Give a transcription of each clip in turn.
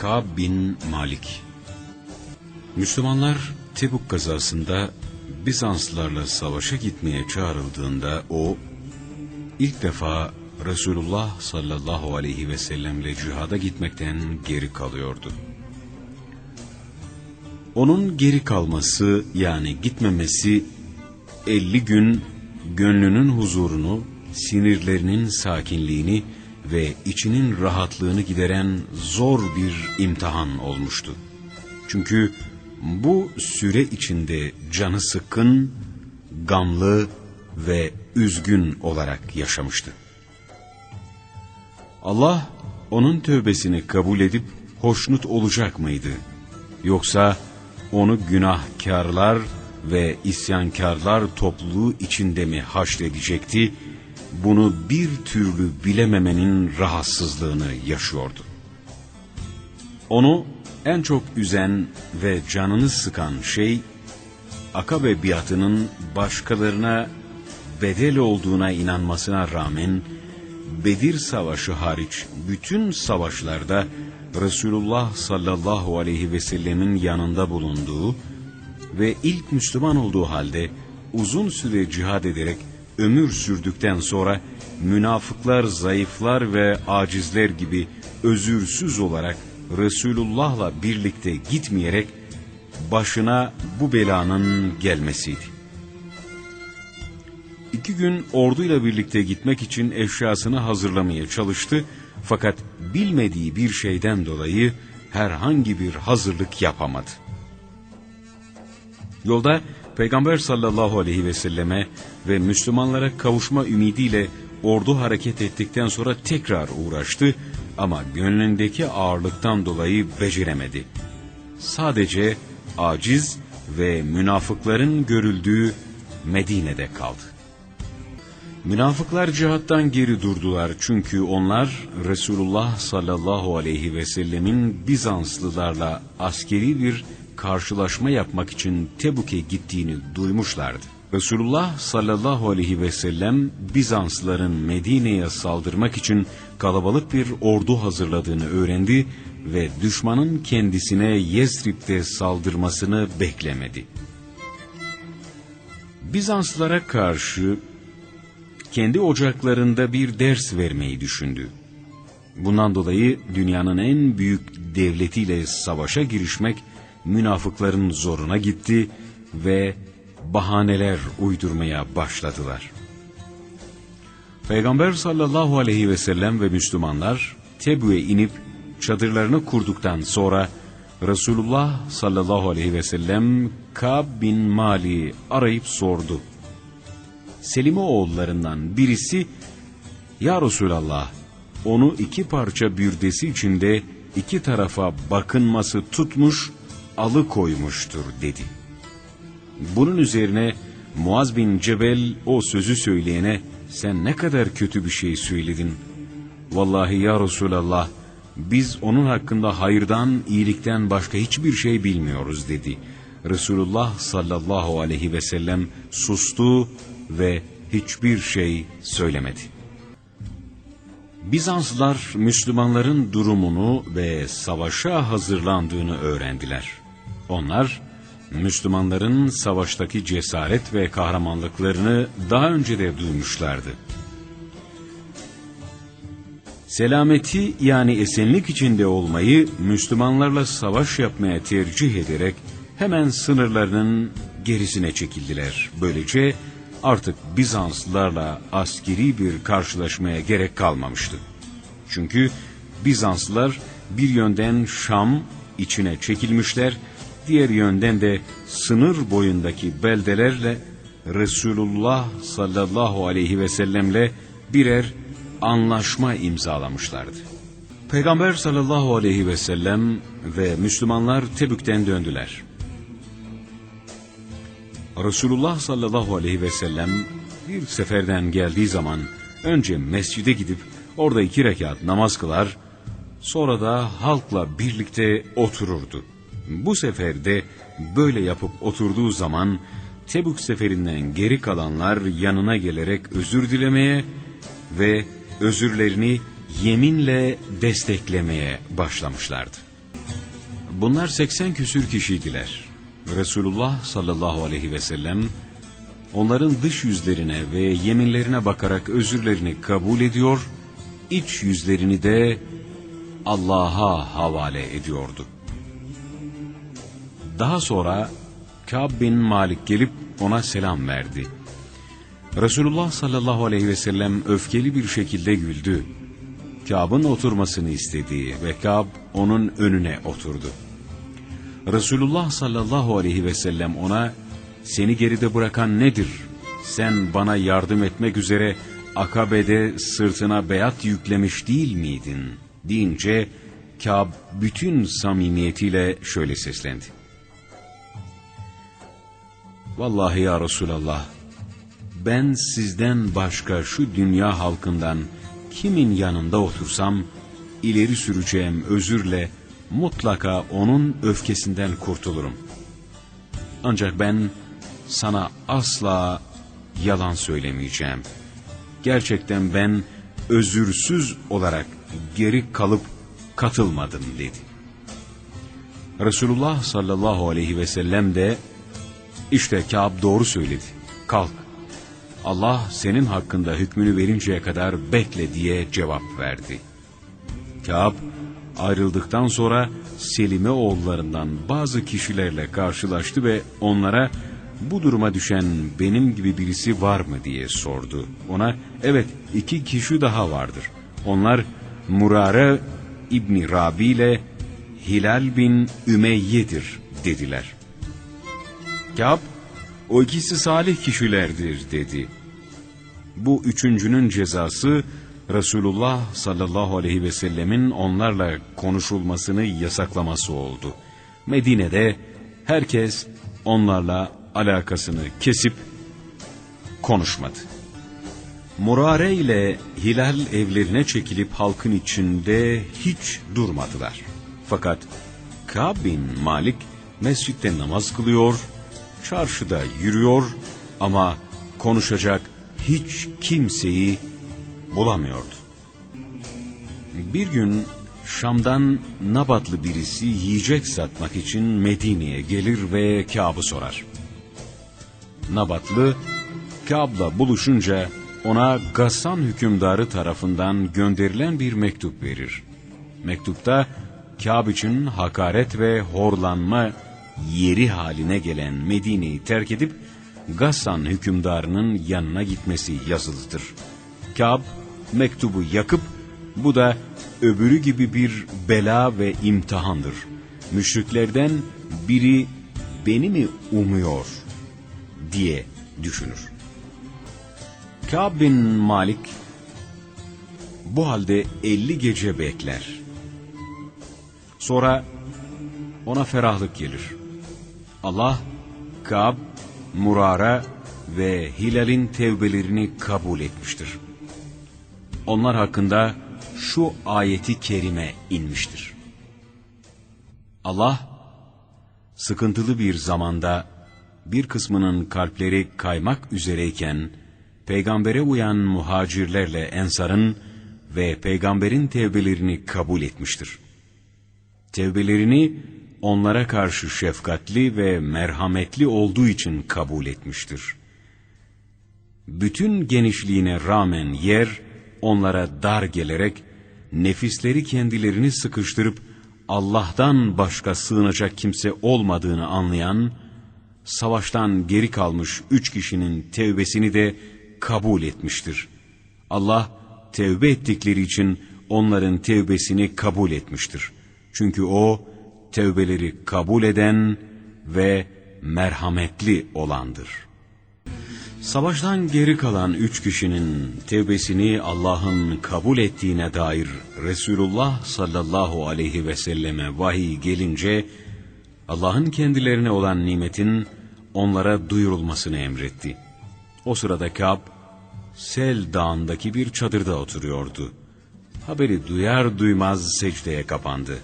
Kab bin Malik Müslümanlar Tebuk kazasında Bizanslılarla savaşa gitmeye çağrıldığında o ilk defa Resulullah sallallahu aleyhi ve sellemle cihada gitmekten geri kalıyordu. Onun geri kalması yani gitmemesi 50 gün gönlünün huzurunu, sinirlerinin sakinliğini ve içinin rahatlığını gideren zor bir imtihan olmuştu. Çünkü bu süre içinde canı sıkkın, gamlı ve üzgün olarak yaşamıştı. Allah onun tövbesini kabul edip hoşnut olacak mıydı? Yoksa onu günahkarlar ve isyankarlar topluluğu içinde mi haşredecekti? Bunu bir türlü bilememenin rahatsızlığını yaşıyordu. Onu en çok üzen ve canını sıkan şey, Akabe biatının başkalarına bedel olduğuna inanmasına rağmen, Bedir Savaşı hariç bütün savaşlarda Resulullah sallallahu aleyhi ve sellemin yanında bulunduğu ve ilk Müslüman olduğu halde uzun süre cihad ederek ömür sürdükten sonra münafıklar, zayıflar ve acizler gibi özürsüz olarak Resulullah'la birlikte gitmeyerek başına bu belanın gelmesiydi. İki gün orduyla birlikte gitmek için eşyasını hazırlamaya çalıştı fakat bilmediği bir şeyden dolayı herhangi bir hazırlık yapamadı. Yolda Peygamber sallallahu aleyhi ve selleme ve Müslümanlara kavuşma ümidiyle ordu hareket ettikten sonra tekrar uğraştı ama gönlündeki ağırlıktan dolayı beceremedi. Sadece aciz ve münafıkların görüldüğü Medine'de kaldı. Münafıklar cihattan geri durdular çünkü onlar Resulullah sallallahu aleyhi ve sellemin Bizanslılarla askeri bir karşılaşma yapmak için Tebuk'e gittiğini duymuşlardı. Resulullah sallallahu aleyhi ve sellem Bizanslıların Medine'ye saldırmak için kalabalık bir ordu hazırladığını öğrendi ve düşmanın kendisine Yesrib'de saldırmasını beklemedi. Bizanslılara karşı kendi ocaklarında bir ders vermeyi düşündü. Bundan dolayı dünyanın en büyük devletiyle savaşa girişmek münafıkların zoruna gitti ve bahaneler uydurmaya başladılar. Peygamber sallallahu aleyhi ve sellem ve Müslümanlar Tebü'ye inip çadırlarını kurduktan sonra Resulullah sallallahu aleyhi ve sellem Kab bin Mali arayıp sordu. Selime oğullarından birisi Ya Resulallah onu iki parça bürdesi içinde iki tarafa bakınması tutmuş alıkoymuştur dedi. Bunun üzerine Muaz bin Cebel o sözü söyleyene sen ne kadar kötü bir şey söyledin. Vallahi ya Resulallah biz onun hakkında hayırdan, iyilikten başka hiçbir şey bilmiyoruz dedi. Resulullah sallallahu aleyhi ve sellem sustu ve hiçbir şey söylemedi. Bizanslılar Müslümanların durumunu ve savaşa hazırlandığını öğrendiler. Onlar Müslümanların savaştaki cesaret ve kahramanlıklarını daha önce de duymuşlardı. Selameti yani esenlik içinde olmayı Müslümanlarla savaş yapmaya tercih ederek hemen sınırlarının gerisine çekildiler. Böylece artık Bizanslılarla askeri bir karşılaşmaya gerek kalmamıştı. Çünkü Bizanslılar bir yönden Şam içine çekilmişler, diğer yönden de sınır boyundaki beldelerle Resulullah sallallahu aleyhi ve sellemle birer anlaşma imzalamışlardı. Peygamber sallallahu aleyhi ve sellem ve Müslümanlar Tebük'ten döndüler. Resulullah sallallahu aleyhi ve sellem bir seferden geldiği zaman önce mescide gidip orada iki rekat namaz kılar, sonra da halkla birlikte otururdu. Bu seferde böyle yapıp oturduğu zaman Tebük seferinden geri kalanlar yanına gelerek özür dilemeye ve özürlerini yeminle desteklemeye başlamışlardı. Bunlar 80 küsür kişiydiler. Resulullah sallallahu aleyhi ve sellem onların dış yüzlerine ve yeminlerine bakarak özürlerini kabul ediyor, iç yüzlerini de Allah'a havale ediyordu. Daha sonra Kâb bin Malik gelip ona selam verdi. Resulullah sallallahu aleyhi ve sellem öfkeli bir şekilde güldü. Kâb'ın oturmasını istedi ve Kâb onun önüne oturdu. Resulullah sallallahu aleyhi ve sellem ona seni geride bırakan nedir? Sen bana yardım etmek üzere Akabe'de sırtına beyat yüklemiş değil miydin? deyince Kâb bütün samimiyetiyle şöyle seslendi. Vallahi ya Resulallah, ben sizden başka şu dünya halkından kimin yanında otursam, ileri süreceğim özürle mutlaka onun öfkesinden kurtulurum. Ancak ben sana asla yalan söylemeyeceğim. Gerçekten ben özürsüz olarak geri kalıp katılmadım dedi. Resulullah sallallahu aleyhi ve sellem de işte Kâb doğru söyledi. Kalk. Allah senin hakkında hükmünü verinceye kadar bekle diye cevap verdi. Kâb ayrıldıktan sonra Selime oğullarından bazı kişilerle karşılaştı ve onlara bu duruma düşen benim gibi birisi var mı diye sordu. Ona evet iki kişi daha vardır. Onlar Murare İbni Rabi ile Hilal bin Ümeyye'dir dediler. Kâb, o ikisi salih kişilerdir dedi. Bu üçüncünün cezası Resulullah sallallahu aleyhi ve sellemin onlarla konuşulmasını yasaklaması oldu. Medine'de herkes onlarla alakasını kesip konuşmadı. Murare ile Hilal evlerine çekilip halkın içinde hiç durmadılar. Fakat Kâb bin Malik mescitte namaz kılıyor, çarşıda yürüyor ama konuşacak hiç kimseyi bulamıyordu. Bir gün Şam'dan Nabatlı birisi yiyecek satmak için Medine'ye gelir ve Kâb'ı sorar. Nabatlı, Kâb'la buluşunca ona Gassan hükümdarı tarafından gönderilen bir mektup verir. Mektupta Kâb için hakaret ve horlanma yeri haline gelen Medine'yi terk edip Gassan hükümdarının yanına gitmesi yazılıdır. Kâb mektubu yakıp bu da öbürü gibi bir bela ve imtihandır. Müşriklerden biri beni mi umuyor diye düşünür. Kâb bin Malik bu halde elli gece bekler. Sonra ona ferahlık gelir. Allah Kâb, Murara ve Hilal'in tevbelerini kabul etmiştir. Onlar hakkında şu ayeti kerime inmiştir. Allah, sıkıntılı bir zamanda bir kısmının kalpleri kaymak üzereyken, peygambere uyan muhacirlerle ensarın ve peygamberin tevbelerini kabul etmiştir. Tevbelerini onlara karşı şefkatli ve merhametli olduğu için kabul etmiştir. Bütün genişliğine rağmen yer onlara dar gelerek nefisleri kendilerini sıkıştırıp Allah'tan başka sığınacak kimse olmadığını anlayan, savaştan geri kalmış üç kişinin tevbesini de kabul etmiştir. Allah tevbe ettikleri için onların tevbesini kabul etmiştir. Çünkü O tevbeleri kabul eden ve merhametli olandır. Savaştan geri kalan üç kişinin tevbesini Allah'ın kabul ettiğine dair Resulullah sallallahu aleyhi ve selleme vahiy gelince Allah'ın kendilerine olan nimetin onlara duyurulmasını emretti. O sırada Kâb, Sel dağındaki bir çadırda oturuyordu. Haberi duyar duymaz secdeye kapandı.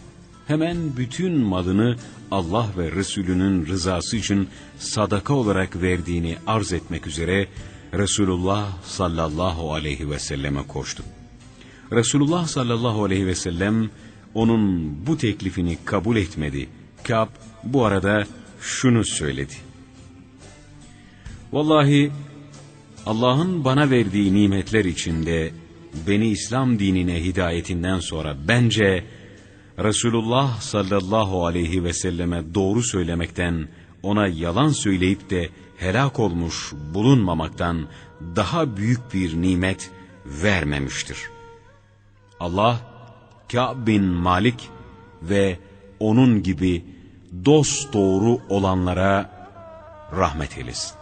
Hemen bütün malını Allah ve Resulünün rızası için sadaka olarak verdiğini arz etmek üzere Resulullah sallallahu aleyhi ve selleme koştu. Resulullah sallallahu aleyhi ve sellem onun bu teklifini kabul etmedi. Kâb bu arada şunu söyledi. Vallahi Allah'ın bana verdiği nimetler içinde beni İslam dinine hidayetinden sonra bence Resulullah sallallahu aleyhi ve selleme doğru söylemekten, ona yalan söyleyip de helak olmuş bulunmamaktan daha büyük bir nimet vermemiştir. Allah, Ka'b bin Malik ve onun gibi dost doğru olanlara rahmet eylesin.